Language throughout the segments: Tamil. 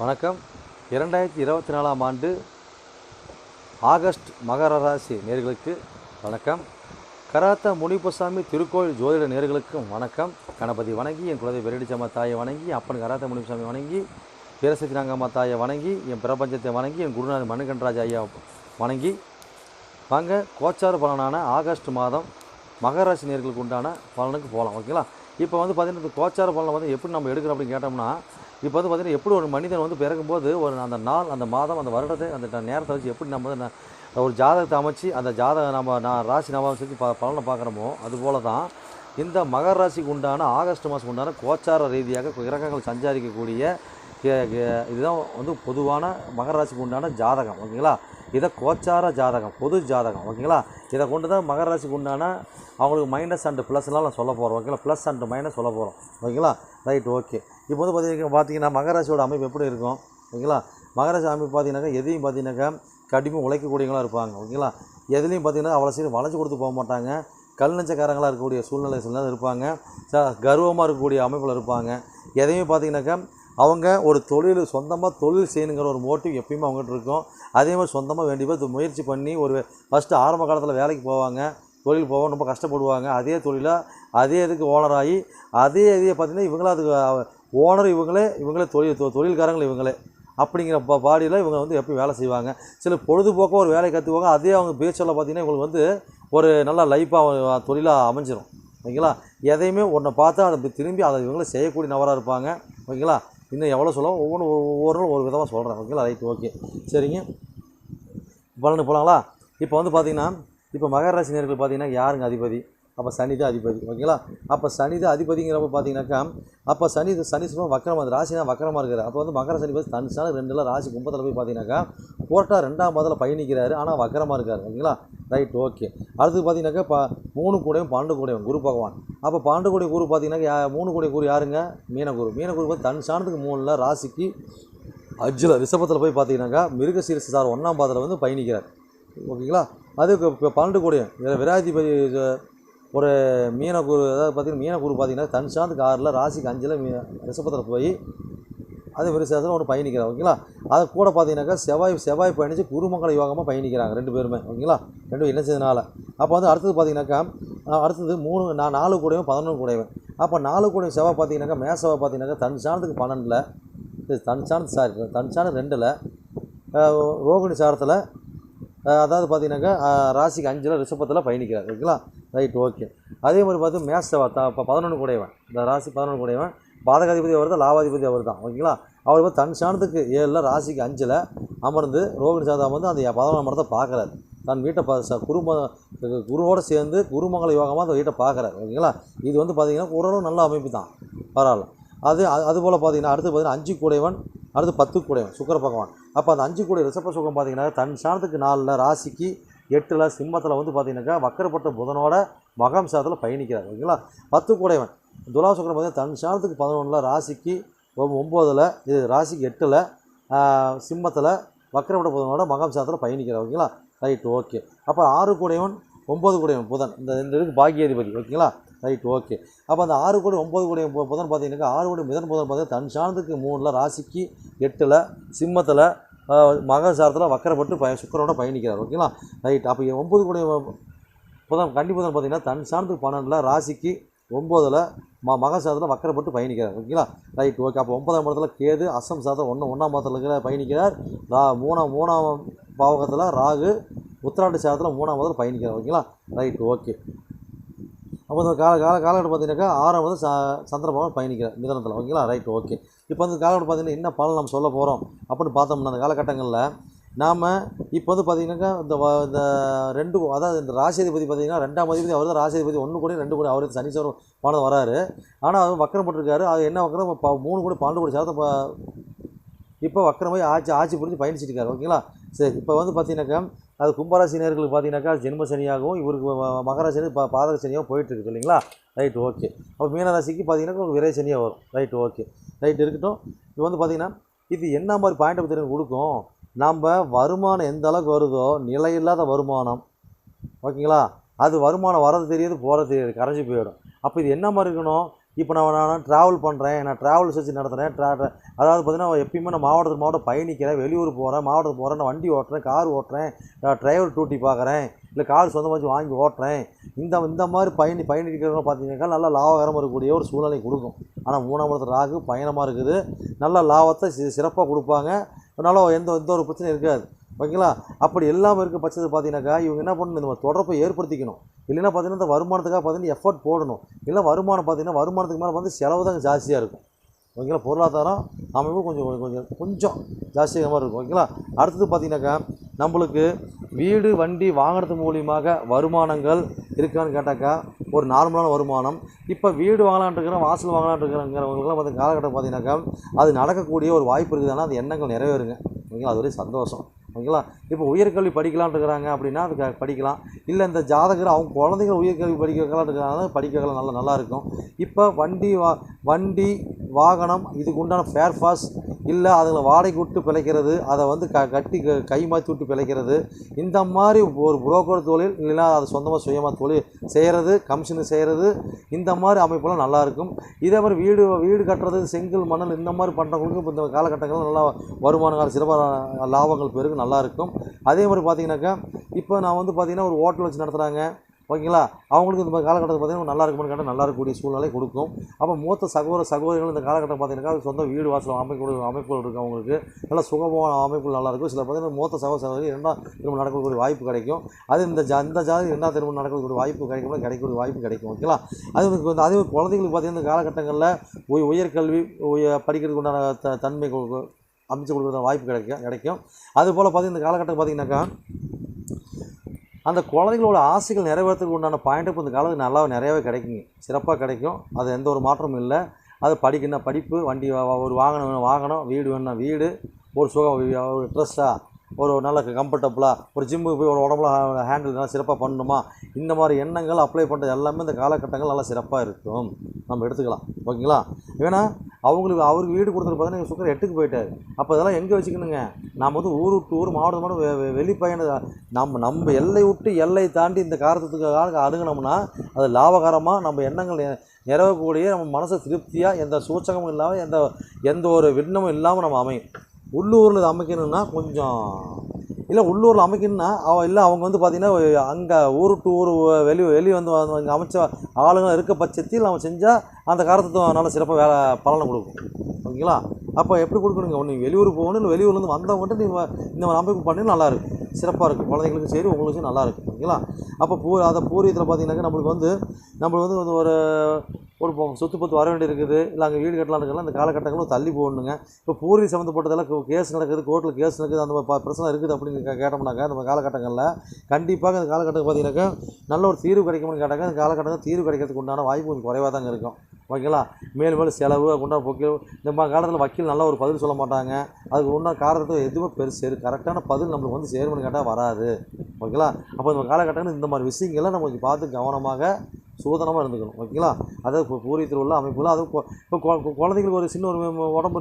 வணக்கம். இரண்டாயிரத்தி இருபத்தி நாலாம் ஆண்டு ஆகஸ்ட் மகர ராசி நேர்களுக்கு வணக்கம். கராத்த முனிப்பசாமி திருக்கோயில் ஜோதிட நேர்களுக்கும் வணக்கம். கணபதி வணங்கி என் குலதை வெரடிச்சம்மா தாயை வணங்கி அப்பன் கராத்த முனிப்பசாமி வணங்கி வீரசக்தி நாங்கம்மா தாயை வணங்கி என் பிரபஞ்சத்தை வணங்கி என் குருநாதன் மணிகண்டராஜ் ஐயா வணங்கி. வாங்க கோச்சார பலனான ஆகஸ்ட் மாதம் மகராசி நேர்களுக்கு உண்டான பலனுக்கு போகலாம். ஓகேங்களா? இப்போ வந்து பார்த்திங்கன்னா கோச்சார பலனை வந்து எப்படி நம்ம எடுக்கிறோம் அப்படின்னு கேட்டோம்னா இப்போ வந்து பார்த்திங்கன்னா எப்படி ஒரு மனிதன் வந்து பிறக்கும்போது ஒரு அந்த நாள் அந்த மாதம் அந்த வருடத்தை அந்த நேரத்தை வச்சு எப்படி நம்ம வந்து ஒரு ஜாதகத்தை அமைச்சு அந்த ஜாதகம் நம்ம நான் ராசி நவாபம் செஞ்சு ப பலனை பார்க்குறோமோ அதுபோல தான் இந்த மகர ராசிக்கு உண்டான ஆகஸ்ட் மாதம் உண்டான கோச்சார ரீதியாக கிரகங்கள் சஞ்சாரிக்கக்கூடிய இதுதான் வந்து பொதுவான மகர ராசிக்கு உண்டான ஜாதகம் ஓகேங்களா? இதை கோச்சார ஜாதகம் பொது ஜாதகம் ஓகேங்களா? இதை கொண்டு தான் மகர ராசிக்கு உண்டான அவங்களுக்கு மைனஸ் அண்டு ப்ளஸ்லாம் நான் சொல்ல போகிறோம் ஓகேங்களா? ப்ளஸ் அண்டு மைனஸ் சொல்ல போகிறோம் ஓகேங்களா? ரைட் ஓகே இப்போ வந்து பார்த்திங்க பார்த்தீங்கன்னா மகராசியோட அமைப்பு எப்படி இருக்கும்? ஓகேங்களா? மகராசி அமைப்பு பார்த்தீங்கன்னாக்கா எதையும் பார்த்தீங்கன்னாக்கா கடுமையாக உழைக்கக்கூடியவங்களாக இருப்பாங்க. ஓகேங்களா? எதுலேயும் பார்த்தீங்கன்னா அவ்வளோ சீக்கிரம் வளைஞ்சு கொடுத்து போக மாட்டாங்க. கல் நெஞ்சக்காரங்களாக இருக்கக்கூடிய சூழ்நிலை சில இருப்பாங்க. ச கர்வமாக இருக்கக்கூடிய அமைப்பில் இருப்பாங்க. எதையுமே பார்த்தீங்கன்னாக்கா அவங்க ஒரு தொழில் சொந்தமாக தொழில் செய்யணுங்கிற ஒரு மோட்டிவ் எப்பயுமே அவங்ககிட்ட இருக்கும். அதே மாதிரி சொந்தமாக வேண்டிய பேர் முயற்சி பண்ணி ஒரு ஃபஸ்ட்டு ஆரம்ப காலத்தில் வேலைக்கு போவாங்க. தொழில் போவாங்க ரொம்ப கஷ்டப்படுவாங்க. அதே தொழிலாக அதே இதுக்கு ஓனராகி அதே இதையே பார்த்திங்கன்னா இவங்களும் அதுக்கு ஓனர் இவங்களே இவங்களே தொழில் தொ- தொழில்காரங்கள் இவங்களே. அப்படிங்கிற பா பாடியில் இவங்க வந்து எப்பயும் வேலை செய்வாங்க. சில பொழுதுபோக்காக ஒரு வேலையை கற்றுக்குவாங்க அதே அவங்க பேச்சொல்ல பார்த்தீங்கன்னா இவங்களுக்கு வந்து ஒரு நல்ல லைஃப்பாக தொழிலாக அமைஞ்சிரும். ஓகேங்களா? எதையுமே ஒன்றை பார்த்தா அதை திரும்பி அதை இவங்களே செய்யக்கூடிய நபராக இருப்பாங்க. ஓகேங்களா? இன்னும் எவ்வளோ சொல்லலாம் ஒவ்வொன்றும் ஒவ்வொரு ஒரு விதமாக சொல்கிறேன் ஓகேங்களா? ரைட் ஓகே சரிங்க. பலனுக்கு போகலாங்களா இப்போ வந்து பார்த்தீங்கன்னா இப்போ மகராசி நேர்கள் பார்த்தீங்கன்னா யாருங்க அதிபதி? அப்போ சனி அதிபதி ஓகேங்களா? அப்போ சனி அதிபதிங்கிறப்ப பார்த்தீங்கன்னாக்கா அப்போ சனி சனி சொல்லுவோம் வக்கரமாக அந்த ராசி தான் வக்கரமாக இருக்கிற அப்போ வந்து மகர சனி பார்த்து தன் சாணம் ரெண்டுல ராசி கும்பத்தில் போய் பார்த்தீங்கன்னாக்கா போர்ட்டா ரெண்டாம் மதத்தில் பயணிக்கிறாரு ஆனால் வக்கரமாக இருக்கார் ஓகேங்களா? ரைட் ஓகே அடுத்து பார்த்தீங்கன்னாக்கா இப்போ மூணு கூடையும் பன்னெண்டு கூடையும் குரு பகவான். அப்போ பன்னெண்டு கூடிய குரு பார்த்தீங்கன்னா மூணு கூடிய குரு யாருங்க? மீனகுரு மீனகுரு பார்த்து தன் சாணத்துக்கு மூணில் ராசிக்கு அஜ்ஜில் ரிஷபத்தில் போய் பார்த்தீங்கன்னாக்கா மிருகசீரிச சார் ஒன்றாம் பாதத்தில் வந்து பயணிக்கிறார் ஓகேங்களா? அதுக்கு இப்போ பன்னெண்டு கூடையும் இதில் விராதிபதி ஒரு மீனக்குரு அதாவது பார்த்தீங்கன்னா மீனக்குரு பார்த்தீங்கன்னா தன் சாந்துக்கு ஆறில் ராசிக்கு அஞ்சில் மீ ரிஷபத்தில் போய் அது விருசாசத்தில் ஒன்று பயணிக்கிறார் ஓகேங்களா? அதை கூட பார்த்தீங்கன்னாக்கா செவ்வாய் செவ்வாய் பயணித்து குருமங்கல யோகமாக பயணிக்கிறாங்க ரெண்டு பேருமே ஓகேங்களா? ரெண்டு இணைச்சதுனால அப்போ வந்து அடுத்தது பார்த்தீங்கன்னாக்கா அடுத்தது மூணு நான் நாலு கூடையும் பதினொன்று கூடையவன் அப்போ நாலு கூடையும் செவ்வாய் பார்த்தீங்கன்னாக்கா மே செவ்வாய் பார்த்தீங்கன்னாக்கா தன் சாணத்துக்கு பன்னெண்டில் இது தன் சாணத்து சாரி தன் சாணம் ரெண்டில் ரோகிணி சாரத்தில் அதாவது பார்த்தீங்கன்னாக்கா ராசிக்கு அஞ்சில் ரிஷபத்தில் பயணிக்கிறார் ஓகேங்களா? ரைட் ஓகே அதே மாதிரி பார்த்து மேசவா த இப்போ பதினொன்று கூடையவன் இந்த ராசி பதினொன்று கூடையவன் பாதகாதிபதி அவர் தான் லாபாதிபதி அவர் தான் ஓகேங்களா? அவர் வந்து தன் சாணத்துக்கு ஏழில் ராசிக்கு அஞ்சில் அமர்ந்து ரோகிணி சாதம் வந்து அந்த பதினொன்றாம் மரத்தை பார்க்குறாரு. தன் வீட்டை பா குரும குருவோடு சேர்ந்து குருமங்கல யோகமாக அந்த வீட்டை பார்க்குறாரு. ஓகேங்களா? இது வந்து பார்த்திங்கன்னா ஓரளவு நல்ல அமைப்பு தான். பரவாயில்ல. அது அது- அதுபோல் பார்த்தீங்கன்னா அடுத்து பார்த்தீங்கன்னா அஞ்சு கூடையவன் அடுத்து பத்து கூடையவன் சுக்கர பகவான். அப்போ அந்த அஞ்சு கூடை ரிஷப சுகம் பார்த்தீங்கன்னா தன் சாணத்துக்கு நாலில் ராசிக்கு எட்டில் சிம்மத்தில் வந்து பார்த்தீங்கன்னாக்கா வக்கரப்பட்ட புதனோட மகம் சாதத்தில் பயணிக்கிறார் ஓகேங்களா? பத்து கூடைவன் துலா சுக்கரம் பார்த்தீங்கன்னா தன் சாணத்துக்கு பதினொன்றில் ராசிக்கு ஒம்போதில் இது ராசிக்கு எட்டில் சிம்மத்தில் வக்கரப்பட்ட புதனோட மகம் சாதத்தில் பயணிக்கிறார் ஓகேங்களா? Right okay. அப்போ ஆறு கூடையவன் ஒம்பது கூடையவன் புதன். இந்த இந்த இதுக்கு பாக்கியாதிபதி ஓகேங்களா? Right okay. அப்போ அந்த ஆறு கோடி ஒம்பது கோடி புதன் பார்த்தீங்கன்னாக்கா ஆறு கோடி மிதன் புதன் பார்த்தீங்கன்னா தன் சாணத்துக்கு மூணில் ராசிக்கு எட்டில் சிம்மத்தில் மகசாரத்தில் வக்கரப்பட்டு பய சுக்கரோட பயணிக்கிறார் ஓகேங்களா ரைட் அப்போ ஒம்பது கூட புதன் கன்னி புதன் பார்த்தீங்கன்னா தன் சார்ந்து பன்னெண்டில் ராசிக்கு ஒம்போதில் ம மகசாரத்தில் வக்கரப்பட்டு பயணிக்கிறார் ஓகேங்களா ரைட் ஓகே அப்போ ஒன்பதாம் இடத்துல கேது அசம் சாதம் ஒன்று ஒன்றாம் மாதத்தில் இருக்கிற பயணிக்கிறார். ரா மூணாம் மூணாம் பாவகத்தில் ராகு உத்திராட்டு சாதத்தில் மூணாம் மாதத்தில் பயணிக்கிறார் ஓகேங்களா ரைட் ஓகே அப்போ இந்த கால கால காலகட்டம் பார்த்தீங்கன்னாக்கா ஆறாம் வந்து ச சந்திரபாவன் பயணிக்கிறார் மிதனத்தில் ஓகேங்களா ரைட் ஓகே இப்போ அந்த காலகட்டம் பார்த்தீங்கன்னா என்ன பலன் நம்ம சொல்ல போகிறோம் அப்படின்னு பார்த்தோம்னா அந்த காலகட்டங்களில் நாம் இப்போ வந்து பார்த்தீங்கன்னாக்கா இந்த வ- இந்த ரெண்டு அதாவது இந்த ராசிதிபதி பார்த்தீங்கன்னா ரெண்டாம் அதிபதி அவர் தான் ராசிதிபதி ஒன்று கூட ரெண்டு கூட அவர் சனீஸ்வரம் பானது வராரு. ஆனால் அவர் வக்கரம் போட்டிருக்காரு. அது என்ன வக்கரம்? இப்போ மூணு கூட பன்னெண்டு கூட சேர்த்து இப்போ வக்கரமாய் ஆட்சி ஆட்சி புரிஞ்சு பயணிச்சிட்டு இருக்காரு ஓகேங்களா? சரி இப்போ வந்து பார்த்தீங்கன்னாக்கா அது கும்பராசி நேர்களுக்கு பார்த்தீங்கன்னாக்கா ஜென்ம சனியாகவும் இவருக்கு மகராசனி பா பாதக சனியாகவும் போயிட்டுருக்கு இல்லைங்களா? ரைட் ஓகே அப்போ மீனராசிக்கு பார்த்தீங்கன்னா விரை சனியாக வரும். ரைட் ஓகே ரைட் இருக்கட்டும். இப்போ வந்து பார்த்திங்கன்னா இது என்ன மாதிரி பாயிண்ட் ஆஃப் தெரியும் கொடுக்கும்? நம்ம வருமானம் எந்த அளவுக்கு வருதோ நிலையில்லாத வருமானம். ஓகேங்களா அது வருமானம் வரது தெரியாது போகிறது தெரியாது கரைஞ்சி போயிடும். அப்போ இது என்ன மாதிரி இருக்கணும்? இப்போ நான் நான் ட்ராவல் பண்ணுறேன் நான் ட்ராவல்ஸ் வச்சு நடத்துகிறேன் ட்ரா அதாவது பார்த்தீங்கன்னா எப்பயுமே நான் மாவட்டத்துக்கு மாவட்டம் பயணிக்கிறேன் வெளியூர் போகிறேன் மாவட்டத்துக்கு போகிறேன் நான் வண்டி ஓட்டுறேன் கார் ஓட்டுறேன் நான் டிரைவர் டூட்டி பார்க்குறேன் இல்லை கார் சொந்தமாக வச்சு வாங்கி ஓட்டுறேன். இந்த இந்த மாதிரி பயணி பயணிக்கிறவங்க பார்த்தீங்கன்னாக்கா நல்லா லாபகரமாக இருக்கக்கூடிய ஒரு சூழ்நிலை கொடுக்கும். ஆனால் மூணாம் இடத்துல ராகு பயணமாக இருக்குது. நல்ல லாபத்தை சிறப்பாக கொடுப்பாங்க. அதனால் எந்த எந்த ஒரு பிரச்சனையும் இருக்காது. ஓகேங்களா? அப்படி எல்லாமே இருக்க பட்சத்து பார்த்தீங்கன்னாக்கா இவங்க என்ன பண்ணணும்? இந்த தொடர்பை ஏற்படுத்திக்கணும். இல்லைன்னா பார்த்தீங்கன்னா இந்த வருமானத்துக்காக பார்த்தீங்கன்னா எஃபர்ட் போடணும். இல்லை வருமானம் பார்த்தீங்கன்னா வருமானத்துக்கு மேலே வந்து செலவு தான் ஜாஸ்தியாக இருக்கும். ஓகேங்களா? பொருளாதாரம் அமைப்பு கொஞ்சம் கொஞ்சம் கொஞ்சம் ஜாஸ்தியாக மாதிரி இருக்கும். ஓகேங்களா? அடுத்தது பார்த்தீங்கன்னாக்கா நம்மளுக்கு வீடு வண்டி வாங்கினது மூலியமாக வருமானங்கள் இருக்கான்னு கேட்டாக்கா ஒரு நார்மலான வருமானம். இப்போ வீடு வாங்கலான்ட்டு வாசல் வாங்கலான்ட்டு இருக்கிறவங்களுக்குலாம் பார்த்து காலகட்டம் பார்த்தீங்கன்னாக்கா அது நடக்கக்கூடிய ஒரு வாய்ப்பு இருக்குதுன்னா அது எண்ணங்கள் நிறைவேறுங்க. ஓகேங்களா? அது ஒரு சந்தோஷம். ஓகேங்களா? இப்போ உயர்கல்வி படிக்கலாம்னு இருக்கிறாங்க அப்படின்னா அதுக்கு படிக்கலாம். இல்லை இந்த ஜாதகர் அவங்க குழந்தைங்க உயர்கல்வி படிக்க வைக்கலாம்னு இருக்கிறாங்க படிக்க வைக்கலாம் நல்லா நல்லாயிருக்கும் இப்போ வண்டி வா வண்டி வாகனம் இதுக்கு உண்டான ஃபேர் பாஸ் இல்லை அதில் வாடகைக்கு விட்டு பிழைக்கிறது அதை வந்து க கட்டி க- கை மாற்றி விட்டு பிழைக்கிறது இந்த மாதிரி ஒரு புரோக்கர் தொழில் இல்லைன்னா அது சொந்தமாக சுயமாக தொழில் செய்கிறது கமிஷன் செய்கிறது இந்த மாதிரி அமைப்பெல்லாம் நல்லாயிருக்கும் இதே மாதிரி வீடு வீடு கட்டுறது செங்கல் மணல் இந்த மாதிரி பண்ணுறவங்களுக்கு இப்போ இந்த காலகட்டங்களில் நல்லா வருமானங்கள் சிறப்பாக லாபங்கள் பெருகும் நல்லா நல்லாயிருக்கும். அதே மாதிரி பார்த்தீங்கன்னாக்கா இப்போ நான் வந்து பார்த்தீங்கன்னா ஒரு ஹோட்டல் வச்சு நடத்துகிறாங்க ஓகேங்களா? அவங்களுக்கு இந்த காலகட்டத்தில் பார்த்தீங்கன்னா நல்லா இருக்குமான்னு கேட்டால் நல்லா இருக்கக்கூடிய சூழ்நிலை கொடுக்கும். அப்போ மூத்த சகோதர சகோதரிகள் இந்த காலகட்டம் பார்த்தீங்கன்னா சொந்த வீடு வாசல் அமைக்கக்கூடிய அமைப்புகள் இருக்கும் அவங்களுக்கு. நல்ல சுகமான அமைப்புகள் நல்லாயிருக்கும். சில பார்த்தீங்கன்னா மூத்த சகோதர சகோதரி இரண்டாம் திருமணம் நடக்கக்கூடிய வாய்ப்பு கிடைக்கும். அது இந்த ஜா இந்த ஜாதி இரண்டாம் திருமணம் நடக்கக்கூடிய வாய்ப்பு கிடைக்கும் கிடைக்கக்கூடிய வாய்ப்பு கிடைக்கும். ஓகேங்களா? அது வந்து அதே மாதிரி குழந்தைங்களுக்கு பார்த்தீங்கன்னா இந்த காலகட்டங்களில் உயர்கல்வி உய படிக்கிறதுக்கு உண்டான த தன்மை அமைச்சு கொடுக்குற வாய்ப்பு கிடைக்கும் கிடைக்கும். அதுபோல் பார்த்தீங்கன்னா இந்த காலகட்டம் பார்த்தீங்கன்னாக்கா அந்த குழந்தைகளோட ஆசைகள் நிறைவேறதுக்கு உண்டான பாயிண்ட் இப்போ இந்த காலத்துக்கு நல்லா நிறையவே கிடைக்குங்க. சிறப்பாக கிடைக்கும். அது எந்த ஒரு மாற்றமும் இல்லை. அது படிக்கணும் படிப்பு வண்டி ஒரு வாகனம் வேணும் வாகனம் வீடு வேணும்னா வீடு ஒரு சுக ஒரு ட்ரெஸ்ஸாக ஒரு நல்ல கம்ஃபர்டபுளாக ஒரு ஜிம்முக்கு போய் ஒரு உடம்புல ஹேண்டில் நல்லா சிறப்பாக பண்ணணுமா? இந்த மாதிரி எண்ணங்கள் அப்ளை பண்ணுறது எல்லாமே இந்த காலகட்டங்கள் நல்லா சிறப்பாக இருக்கும். நம்ம எடுத்துக்கலாம். ஓகேங்களா? ஏன்னா அவங்களுக்கு அவருக்கு வீடு கொடுத்துட்டு பார்த்தீங்கன்னா சுக்கர் எட்டுக்கு போயிட்டார். அப்போ இதெல்லாம் எங்கே வச்சுக்கணுங்க? நாம் வந்து ஊர் விட்டு ஊர் மாவட்டம் மாவட்டம் வெ- நம்ம நம்ம எல்லை விட்டு எல்லை தாண்டி இந்த காரணத்துக்காக அணுகுனோம்னா அது லாபகரமாக நம்ம எண்ணங்கள் நிறவக்கூடிய நம்ம மனசு திருப்தியாக எந்த சூச்சகமும் இல்லாமல் எந்த எந்த ஒரு விண்ணமும் இல்லாமல் நம்ம அமையும். உள்ளூரில் இதை அமைக்கணும்னா கொஞ்சம் இல்லை உள்ளூரில் அமைக்கணும்னா அவ இல்லை அவங்க வந்து பார்த்திங்கன்னா அங்கே ஊர் டு ஊர் வெளி வெளியே வந்து இங்கே அமைச்ச ஆளுங்க இருக்க பட்சத்தில் நம்ம செஞ்சால் அந்த காரத்துவம் நல்ல சிறப்பாக வேலை பலனை கொடுக்கும். ஓகேங்களா? அப்போ எப்படி கொடுக்கணுங்க? ஒன்று வெளியூர் போகணும் இல்லை வெளியூர்லேருந்து வந்தவங்ககிட்ட நீங்கள் இந்த மாதிரி அமைப்பு பண்ணி நல்லாயிருக்கும் சிறப்பாக இருக்கும் குழந்தைங்களுக்கும் சரி உங்களுக்கும் சரி நல்லா ஓகேங்களா? அப்போ பூ அதை பூர்வீகத்தில் பார்த்தீங்கன்னாக்கா நம்மளுக்கு வந்து நம்மளுக்கு வந்து ஒரு ஒரு சொத்து பத்து வர வேண்டி இருக்குது இல்லை அங்கே வீடு கட்டலாம் இருக்கலாம். அந்த காலகட்டங்களும் தள்ளி போடணுங்க. இப்போ பூர்வீக சம்மந்தப்பட்டதெல்லாம் கேஸ் நடக்குது கோர்ட்டில் கேஸ் நடக்குது அந்த மாதிரி ப- பிரச்சனை இருக்குது அப்படின்னு கேட்டோம்னாக்க கேட்டோம்னாக்கா காலகட்டங்களில் கண்டிப்பாக அந்த காலகட்டம் பார்த்தீங்கன்னாக்கா நல்ல ஒரு தீர்வு கிடைக்கும்னு கேட்டாக்கா அந்த காலகட்டத்தில் தீர்வு கிடைக்கிறதுக்கு உண்டான வாய்ப்பு கொஞ்சம் குறைவாக தாங்க இருக்கும். ஓகேங்களா? மேல் மேல் செலவு உண்டான பொக்கி இந்த மாதிரி காலத்தில் வக்கீல் நல்ல ஒரு பதில் சொல்ல மாட்டாங்க. அதுக்கு உண்டான காரணத்தை எதுவுமே பெருசு கரெக்டான பதில் நம்மளுக்கு வந்து சேரும்னு கேட்டால் வராது. ஓகேங்களா? அப்போ இந்த காலகட்டங்கள் இந்த மாதிரி விஷயங்களை நம்ம கொஞ்சம் பார்த்து கவனமாக சூதனமாக இருந்துக்கணும் ஓகேங்களா? அதாவது இப்போ பூரியத்தில் உள்ள அமைப்புல அது இப்போ குழந்தைங்களுக்கு ஒரு சின்ன ஒரு உடம்பு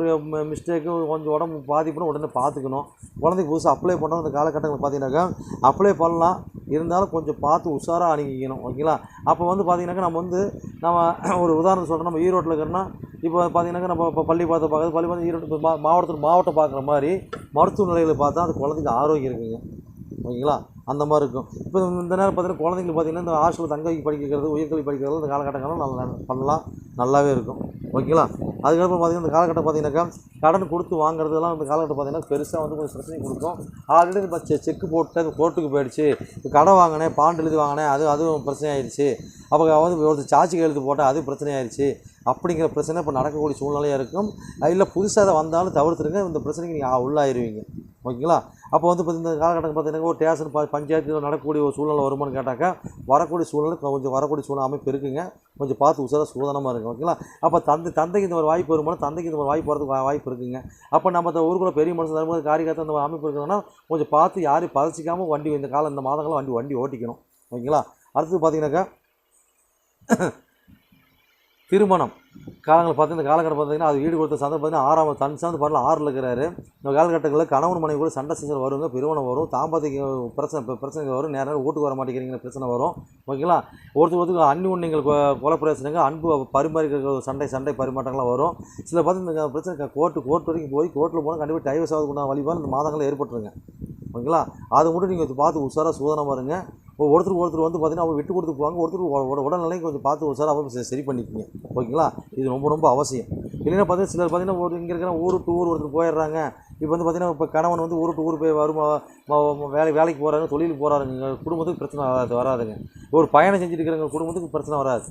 மிஸ்டேக்கு கொஞ்சம் உடம்பு பாதிப்புனா உடனே பார்த்துக்கணும் குழந்தைக்கு புதுசாக அப்ளை பண்ணுறது அந்த காலகட்டங்களில் பார்த்தீங்கன்னாக்கா அப்ளை பண்ணலாம். இருந்தாலும் கொஞ்சம் பார்த்து உஷாராக அணுகிக்கணும் ஓகேங்களா? அப்போ வந்து பார்த்தீங்கன்னாக்கா நம்ம வந்து நம்ம ஒரு உதாரணம் சொல்கிறோம் நம்ம ஈரோட்டில் இருக்கிறோன்னா இப்போ பார்த்தீங்கன்னாக்கா நம்ம இப்போ பள்ளி பார்த்து பார்க்குறது பள்ளி பார்த்து ஈரோடு மா மாவட்டத்தில் மாவட்டம் பார்க்குற மாதிரி மருத்துவ நிலையில் பார்த்தா அந்த குழந்தைக்கு ஆரோக்கியம் இருக்குங்க. ஓகேங்களா? அந்த மாதிரி இருக்கும். இப்போ இந்த நேரம் பார்த்தீங்கன்னா குழந்தைங்களுக்கு பார்த்தீங்கன்னா இந்த ஹாஸ்டலில் தங்க வைக்க படிக்கிறது உயர்கல்வி படிக்கிறது இந்த காலகட்டங்களும் நல்லா பண்ணலாம். நல்லாவே இருக்கும். ஓகேங்களா? அதுக்கப்புறம் பார்த்தீங்கன்னா இந்த காலகட்டம் பார்த்தீங்கன்னாக்கா கடன் கொடுத்து வாங்குறதெல்லாம் இந்த காலகட்டம் பார்த்தீங்கன்னா பெருசாக வந்து கொஞ்சம் பிரச்சனை கொடுக்கும். ஆல்ரெடி இப்போ செ செக்கு போட்டு அது கோர்ட்டுக்கு போயிடுச்சு. இப்போ கடன் வாங்கினேன் பாண்டு எழுதி வாங்கினேன் அது அதுவும் பிரச்சனை ஆயிடுச்சு அப்போ வந்து ஒருத்தர் சாட்சி எழுதி போட்டால் அது பிரச்சனை ஆயிடுச்சு அப்படிங்கிற பிரச்சனை இப்போ நடக்கக்கூடிய சூழ்நிலையாக இருக்கும். இல்லை புதுசாக அதை வந்தாலும் தவிர்த்துருங்க. இந்த பிரச்சனைக்கு நீங்கள் உள்ளாயிருவீங்க. ஓகேங்களா? அப்போ வந்து பார்த்திங்கன்னா இந்த காலகட்டம் பார்த்தீங்கன்னா ஒரு ஸ்டேஷன் ப பஞ்சாயத்தில் நடக்கக்கூடிய ஒரு சூழ்நிலை வருமானு கேட்டாக்கா வரக்கூடிய சூழ்நிலை கொஞ்சம் வரக்கூடிய சூழ்நிலை அமைப்பு இருக்குங்க. கொஞ்சம் பார்த்து உசாராக சூதனமாக இருக்கும் ஓகேங்களா? அப்போ தந்தை தந்தைக்கு இந்த ஒரு வாய்ப்பு வருமானம் தந்தைக்கு இந்த ஒரு வாய்ப்பு வரதுக்கு வாய்ப்பு இருக்குங்க. அப்போ நம்ம இந்த ஊருக்குள்ள பெரிய மனுஷன் தரும்போது காரிகாத்த அந்த அமைப்பு இருக்குதுன்னா கொஞ்சம் பார்த்து யாரையும் பதச்சிக்காமல் வண்டி இந்த காலம் இந்த மாதங்களில் வண்டி வண்டி ஓட்டிக்கணும். ஓகேங்களா? அடுத்தது பார்த்தீங்கன்னாக்கா திருமணம். காலங்கள் பார்த்து இந்த காலகட்டம் பார்த்தீங்கன்னா அது வீடு கொடுத்த சந்தை பார்த்தீங்கன்னா ஆறாம் தன் சார்ந்து பாடல ஆறில் இருக்கிறாரு. இந்த காலகட்டங்களில் கணவன் மனைவி கூட சண்டை சீசன் வருங்க பிரிவனம் வரும் தாம்பத்திக்கு பிரச்சனை பிரச்சனை பிரச்சனைகள் வரும் நேரம் வீட்டுக்கு வர மாட்டேங்கிறீங்க பிரச்சனை வரும். ஓகேங்களா? ஒருத்தர் ஒருத்தருக்கு அன்னி நீங்கள் கொலை பிரச்சனைங்க அன்பு பரிமாறிக்கிற சண்டை சண்டை பரிமாற்றங்கள்லாம் வரும். சில பார்த்து இந்த பிரச்சனை கோர்ட்டு கோர்ட் வரைக்கும் போய் கோர்ட்டில் போனால் கண்டிப்பாக டைவர்ஸ் ஆகுதுக்குண்டான வழிபாடு இந்த மாதங்களில் ஏற்பட்டுருங்க. ஓகேங்களா? அது மட்டும் நீங்கள் பார்த்து உஷாராக சூதனமாக இருங்க ஒருத்தருக்கு ஒருத்தர் வந்து பார்த்தீங்கன்னா அவங்க விட்டு கொடுத்து போவாங்க ஒருத்தர் உட- உடல்நிலையை கொஞ்சம் பார்த்து சார் அவங்க சரி- சரி ஓகேங்களா? இது ரொம்ப ரொம்ப அவசியம். இல்லைன்னா பார்த்தீங்கன்னா சிலர் பார்த்தீங்கன்னா ஒரு இங்கே இருக்கிற ஊர் டு ஊர் ஒருத்தர் போயிடுறாங்க. இப்போ வந்து பார்த்தீங்கன்னா இப்போ கணவன் வந்து ஊர் டு ஊர் போய் வரும் வேலை வேலைக்கு போகிறாங்க தொழிலுக்கு போகிறாருங்க குடும்பத்துக்கு பிரச்சனை வராது வராதுங்க. ஒரு பயணம் செஞ்சுட்டு இருக்கிறவங்க குடும்பத்துக்கு பிரச்சனை வராது.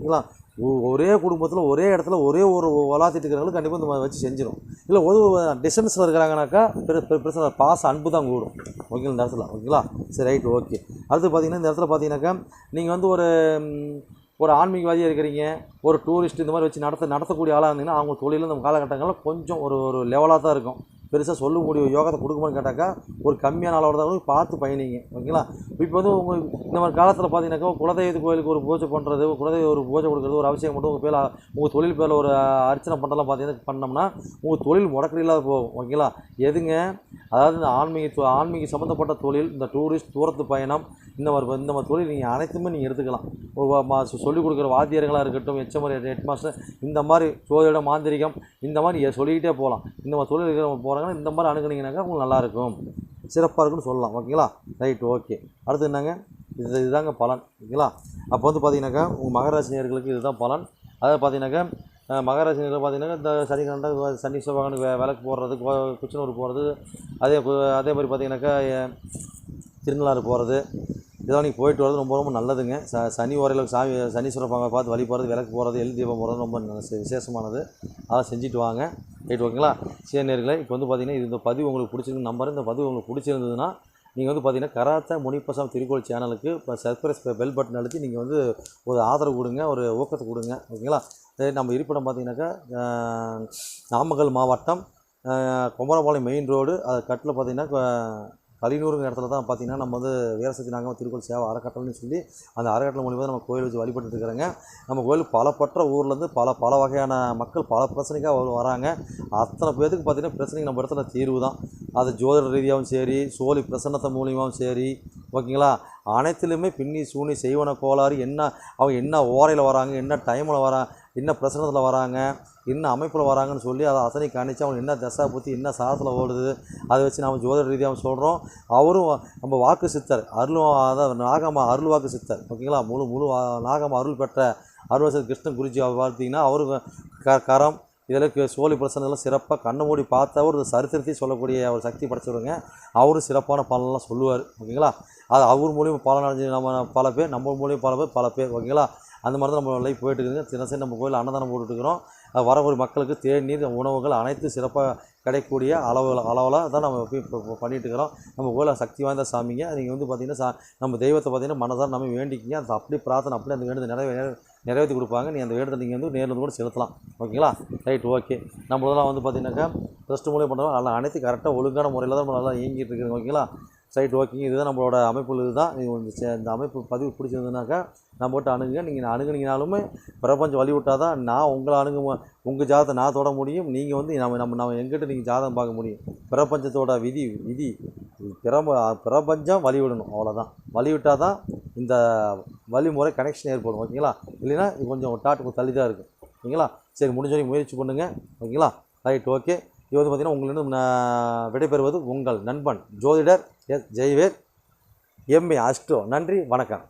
ஓகேங்களா? ஒரே குடும்பத்தில் ஒரே இடத்துல ஒரே ஒரு வளாத்திட்டு இருக்கிறவங்களுக்கு கண்டிப்பாக இந்த மாதிரி வச்சு செஞ்சிடும் இல்லை ஒரு டிஸ்டன்ஸில் இருக்கிறாங்கனாக்கா பிரச்சனை பாச அன்பு தான் கூடும். ஓகேங்களா இந்த இடத்துல. ஓகேங்களா சரி ரைட் ஓகே அடுத்து பார்த்தீங்கன்னா இந்த இடத்துல பார்த்தீங்கன்னாக்கா நீங்கள் வந்து ஒரு ஒரு ஆன்மீகவாதியாக இருக்கிறீங்க ஒரு டூரிஸ்ட் இந்த மாதிரி வச்சு நடத்த நடத்தக்கூடிய ஆளாக இருந்தீங்கன்னா அவங்க தொழிலில் இந்த காலகட்டங்களில் கொஞ்சம் ஒரு ஒரு லெவலாக தான் இருக்கும். பெருசாக சொல்ல முடியும் யோகத்தை கொடுக்குமான்னு கேட்டாக்கா ஒரு கம்மியான அளவோட தான் பார்த்து பயணிங்க. ஓகேங்களா? இப்போ வந்து உங்கள் இந்த மாதிரி காலத்தில் பார்த்தீங்கன்னாக்கா குலதெய்வத்து கோயிலுக்கு ஒரு பூஜை பண்ணுறது குலதெய்வ ஒரு பூஜை கொடுக்குறது ஒரு அவசியம் மட்டும் உங்கள் பேரில் உங்கள் தொழில் பேரில் ஒரு அர்ச்சனை பண்ணலாம் பார்த்தீங்கன்னா பண்ணோம்னா உங்கள் தொழில் முடக்கடி இல்லாத போகும். ஓகேங்களா? எதுங்க? அதாவது இந்த ஆன்மீக ஆன்மீக சம்மந்தப்பட்ட தொழில் இந்த டூரிஸ்ட் தூரத்து பயணம் இந்த மாதிரி இந்த மாதிரி தொழில் நீங்கள் அனைத்துமே நீங்கள் எடுத்துக்கலாம். ஒரு சொல்லிக் கொடுக்குற வாத்தியர்களாக இருக்கட்டும் எச்சமரி ஹெட் மாஸ்டர் இந்த மாதிரி சோதிட மாந்திரிகம் இந்த மாதிரி சொல்லிக்கிட்டே போகலாம். இந்த மாதிரி தொழில் இருக்கிறவங்க போகிறாங்கன்னா இந்த மாதிரி அணுகுனீங்கன்னாக்கா உங்களுக்கு நல்லாயிருக்கும் சிறப்பாக இருக்குன்னு சொல்லலாம். ஓகேங்களா? Right okay. அடுத்து என்னங்க? இது இதுதாங்க பலன். ஓகேங்களா? அப்போ வந்து பார்த்தீங்கன்னாக்கா உங்கள் மகராசினியர்களுக்கு இதுதான் பலன். அதாவது பார்த்தீங்கன்னாக்கா அஹ், பார்த்தீங்கன்னா இந்த சனி கண்ட சனி செவ்வாய்க்கு விளக்கு போடுறது குச்சனூர் போகிறது அதே போ- அதே மாதிரி பார்த்தீங்கன்னாக்கா திருநள்ளாறு போகிறது இதெல்லாம் நீங்கள் போயிட்டு வரது ரொம்ப ரொம்ப நல்லதுங்க. ச சனி ஓரையில் சாமி சனீஸ்வரர் பாங்க பார்த்து வழிபடுறது விளக்கு போகிறது எல் தீபம் போகிறது ரொம்ப நல்ல விசேஷமானது. அதெல்லாம் செஞ்சுட்டு வாங்க. ரைட் ஓகேங்களா? சரி நேர்களே இப்போ வந்து பார்த்தீங்கன்னா இது இந்த பதிவு உங்களுக்கு பிடிச்சிருந்த நம்பர் இந்த பதிவு உங்களுக்கு பிடிச்சிருந்ததுன்னா நீங்கள் வந்து பார்த்தீங்கன்னா கராத்தே முனிப்பசாமி திருக்கோள் சேனலுக்கு இப்போ சர்ப்ரைஸ் பெல் பட்டன் அழுத்தி நீங்கள் வந்து ஒரு ஆதரவு கொடுங்க ஒரு ஊக்கத்தை கொடுங்க. ஓகேங்களா? சரி நம்ம இருப்பிடம் பார்த்தீங்கன்னாக்கா நாமக்கல் மாவட்டம் அஹ், குமரபாளையம் மெயின் ரோடு. அது கட்டில் பார்த்தீங்கன்னா க- இடத்துல தான் பார்த்தீங்கன்னா நம்ம வந்து வீரசக்தி நாங்கள் திருக்கோள் சேவை அறக்கட்டளைன்னு சொல்லி அந்த அறக்கட்டளை மூலியமாக நம்ம கோயில் வச்சு வழிபட்டுட்டு இருக்கிறோங்க நம்ம பல பற்ற ஊர்லேருந்து பல பல வகையான மக்கள் பல பிரச்சனைக்காக வராங்க. அத்தனை பேருக்கு பார்த்திங்கன்னா பிரச்சனைக்கு நம்ம இடத்துல தீர்வு தான். அது ஜோதிட ரீதியாகவும் சரி சோழி பிரசன்னத்தை மூலியமாகவும் சரி. ஓகேங்களா? அனைத்துலேயுமே பின்னி சூனி செய்வன கோளாறு என்ன அவங்க என்ன ஓரையில் வராங்க என்ன டைமில் வராங்க என்ன பிரசனத்தில் வராங்க என்ன அமைப்பில் வராங்கன்னு சொல்லி அதை அத்தனை காணிச்சு அவங்க என்ன தசா புத்தி என்ன சாதத்தில் ஓடுது அதை வச்சு நம்ம ஜோதிட ரீதியாக சொல்கிறோம் அவரும் நம்ம வாக்கு சித்தர் அருளும் அதான் நாகம்மா அருள் வாக்கு சித்தர் ஓகேங்களா? முழு முழு நாகம்மா அருள் பெற்ற அருள்வாசல் கிருஷ்ணன் குருஜி அவர் பார்த்தீங்கன்னா அவரு க கரம் இதில் சோழி பிரசனெல்லாம் சிறப்பாக கண்ணை மூடி பார்த்த ஒரு சரித்திரத்தையும் சொல்லக்கூடிய ஒரு சக்தி படைச்சவருங்க. அவரும் சிறப்பான பலன்லாம் சொல்லுவார் ஓகேங்களா? அது அவர் மூலியமாக பலன் அடைஞ்சு நம்ம பல பேர் நம்ம மூலியம் பல பேர் பல பேர் ஓகேங்களா? அந்த மாதிரி தான் நம்ம லைஃப் போயிட்டு இருக்குது. தினசரி நம்ம கோயில் அன்னதானம் போட்டுட்டுருக்கிறோம். வரக்கூடிய மக்களுக்கு தேநீர் உணவுகள் அனைத்தும் சிறப்பாக கிடைக்கக்கூடிய அளவில் அளவில் தான் நம்ம இப்போ இப்போ இருக்கிறோம் நம்ம கோயிலில் சக்தி வாய்ந்த சாமிங்க. நீங்கள் வந்து பார்த்திங்கன்னா சா நம்ம தெய்வத்தை பார்த்தீங்கன்னா மனதார நம்ம வேண்டிக்கிங்க. அது அப்படியே பிரார்த்தனை அப்படியே அந்த வேண்டுதல் நிறைவே நிறைவேற்றி கொடுப்பாங்க. நீ அந்த வேண்டுதல் நீங்கள் வந்து நேரில் வந்து கூட செலுத்தலாம். ஓகேங்களா? Right okay. நம்மளெல்லாம் வந்து பார்த்தீங்கன்னாக்கா ட்ரஸ்ட் மூலியம் பண்ணுறோம் அதில் அனைத்து கரெக்டாக ஒழுங்கான முறையில் தான் நம்ம நல்லா இயங்கிட்டு இருக்கிறோம். ஓகேங்களா? சைட் ஓகேங்க இதுதான் நம்மளோட அமைப்பு இதுதான். நீங்கள் இந்த சே- இந்த அமைப்பு பதிவு பிடிச்சிருந்ததுனாக்கா நம்மகிட்ட அணுகுங்க. நீங்கள் அணுகுனீங்கனாலுமே பிரபஞ்சம் வழிவிட்டால் தான் நான் உங்களை அணுகு உங்கள் ஜாதத்தை நான் தொட முடியும். நீங்கள் வந்து நம்ம நம்ம நம்ம எங்கிட்ட நீங்கள் ஜாதகம் பார்க்க முடியும். பிரபஞ்சத்தோட விதி விதி பிரப பிரபஞ்சம் வழி விடணும் அவ்வளோதான் வழிவிட்டால் தான் இந்த வழிமுறை கனெக்ஷன் ஏற்படும். ஓகேங்களா? இல்லைன்னா இது கொஞ்சம் டாட்டுக்கு தள்ளி தான் இருக்குது ஓகேங்களா? சரி முடிஞ்ச வரைக்கும் முயற்சி பண்ணுங்கள் ஓகேங்களா? ரைட் ஓகே இது வந்து பார்த்திங்கன்னா உங்களிடம் நான் விடைபெறுவது உங்கள் நண்பன் ஜோதிடர் எஸ் ஜெய்வேர் எம்ஏ அஷ்டோ நன்றி வணக்கம்.